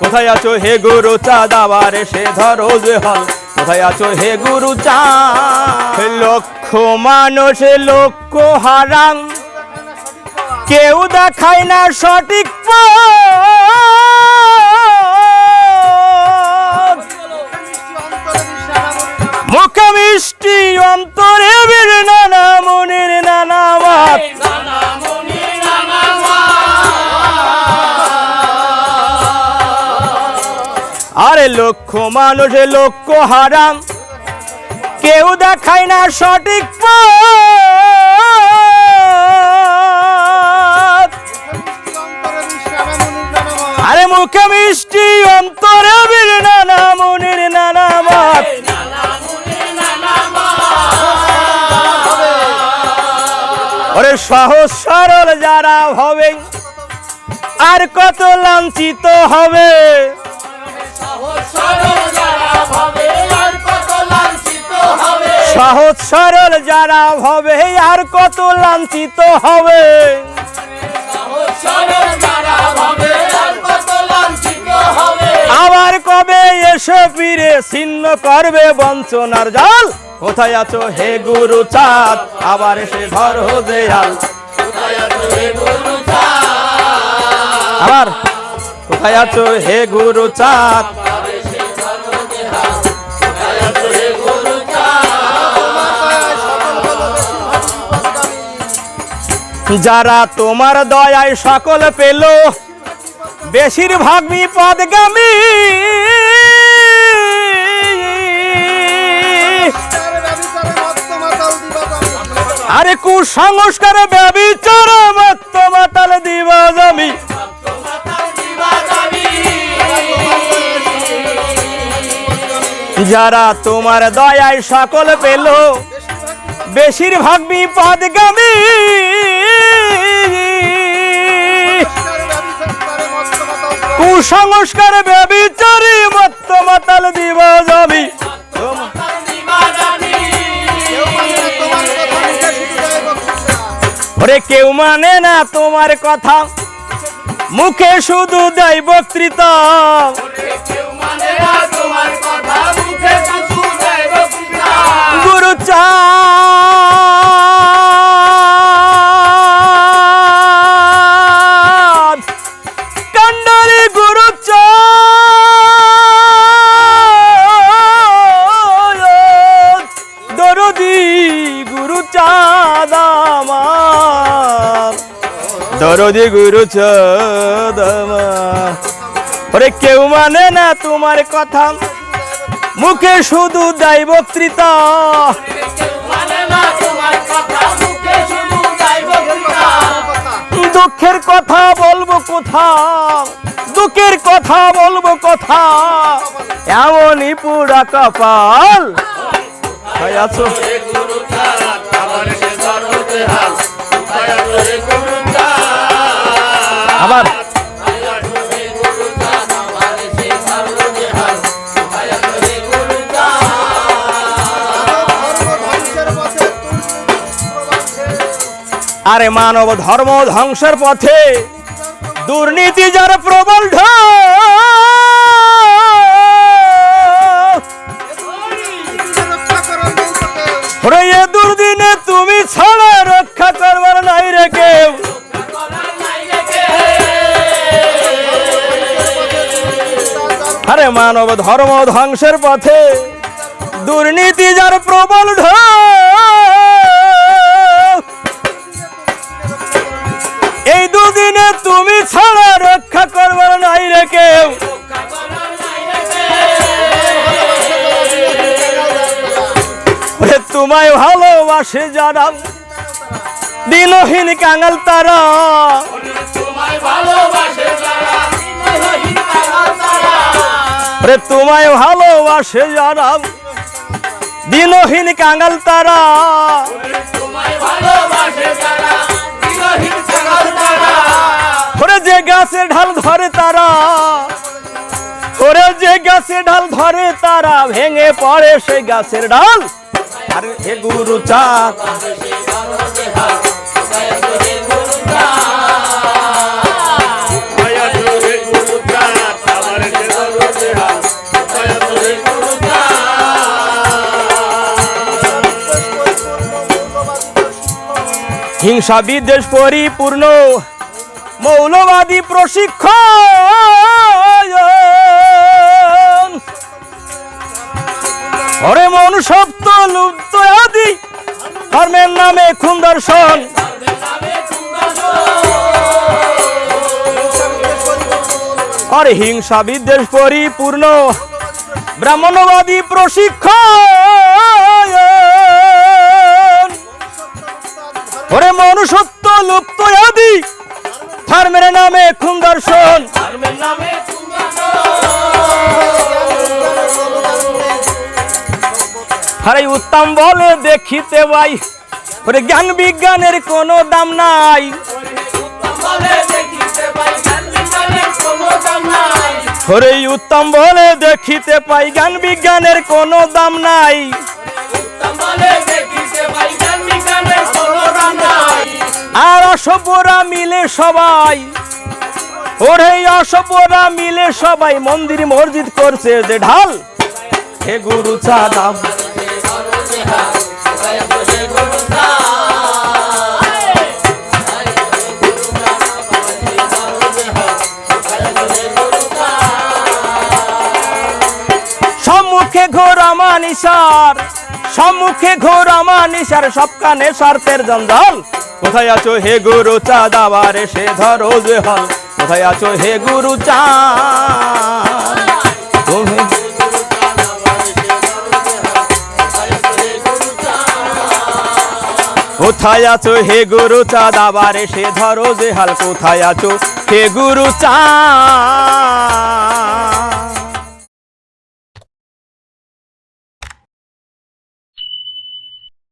কোথায় আছো হে গুরু চাঁদ আবার এসে ধরো যে হল? কোথায় আছো হে গুরু চাঁদ লক্ষ মানুষ লক্ষ হারাং কেউ দেখায় না সঠিক পথ। লক্ষ মানুষ লক্ষ হারাম। কেউ দেখায় না সঠিক আরে মুখে মিষ্টি, অন্তরে বীর নানা মনের নানা মাত। ওরে সহজ সরল যারা হবে, আর কত লাঞ্ছিত হবে। সহজ সরল যারা হবে আর কত লাঞ্ছিত হবে। আবার কবে এসে ফিরে ছিন্ন করবে বঞ্চনার জাল? কোথায় আছো হে গুরু চাঁদ? আবার এসে ধরো দেয়াল আবার, কোথায় আছো হে গুরু চাঁদ? যারা তোমার দয়ায় সকল পেল, বেশিরভাগ বিপদগামী। আরে কুসংস্কার, ব্যবিচার মত্ত মাতাল দিবা জমি যারা তোমার দয়ায় সকল পেল, বেশিরভাগ বিপদগামী। কুসংস্কার ব্যবিচারী মত্ত মাতাল দিবা জমি ওরে কেউ মানে না তোমার কথা। মুখে শুধু দেয় বক্তৃতা গুরু চাঁদ দরদি গুরু চাঁদ আমার ওরে কেউ মানে না তোমার কথা। মুখে শুধু দেয় বক্তৃতা দুঃখের কথা বলব কোথা? দুঃখের কথা বলব কথা? এমনই পুরা কপাল। আছো? আবার আরে মানব ধর্ম ধ্বংসের পথে দুর্নীতি যার প্রবল ঢোরে আরে মানব ধর্ম ধ্বংসের পথে দুর্নীতি যার প্রবল এই দুদিনে তুমি ছাড়া রক্ষা করবার নাই রে কেউ। তোমায় ভালোবাসে যারা দিনহীন কাঙাল তারা। ওরে তোমায় ভালোবাসে যারা। দিনহীন কাঙাল তারা। ওরে যে গাছে ঢাল ধরে তারা। ওরে যে গাছে ঢাল ধরে তারা। ভেঙে পড়ে সেই গাছের ডাল। আরে হে গুরু চাঁদ হিংসা বিদ্বেষ পরিপূর্ণ, মৌলবাদী প্রশিক্ষণ। হরে মনুষ্যত্ব লুপ্ত আদি, ধর্মের নামে খুন দর্শন। হরে হিংসা বিদ্বেষ পরিপূর্ণ, ব্রাহ্মণবাদী প্রশিক্ষণ। ওরে মনুষ্যত্ব লুপ্ত আদি। ফার্মের নামে খুন দর্শন। আরে উত্তম বলে দেখিতে ভাই ওরে জ্ঞান বিজ্ঞানের কোনো দাম নাই। ওরে উত্তম বলে দেখিতে পাই জ্ঞান বিজ্ঞানের কোনো দাম নাই। আর অসভ্যরা মিলে সবাই। ওরে অসভ্যরা মিলে সবাই মন্দির মসজিদ করছে যে ঢাল। হে গুরু চাঁদাম সম্মুখে ঘোর আমানিসার সম্মুখে ঘোর আমানিসার সব কানে স্বার্থের জঞ্জাল। কোথায় আছো হে গুরু চাঁদাবার? সে ধরো যে হল। কোথায় আছো হে গুরু চা তুমি কোথায় আছো হে গুরু চাঁদাবার? সে ধরো যে হাল। কোথায় আছো হে গুরু চা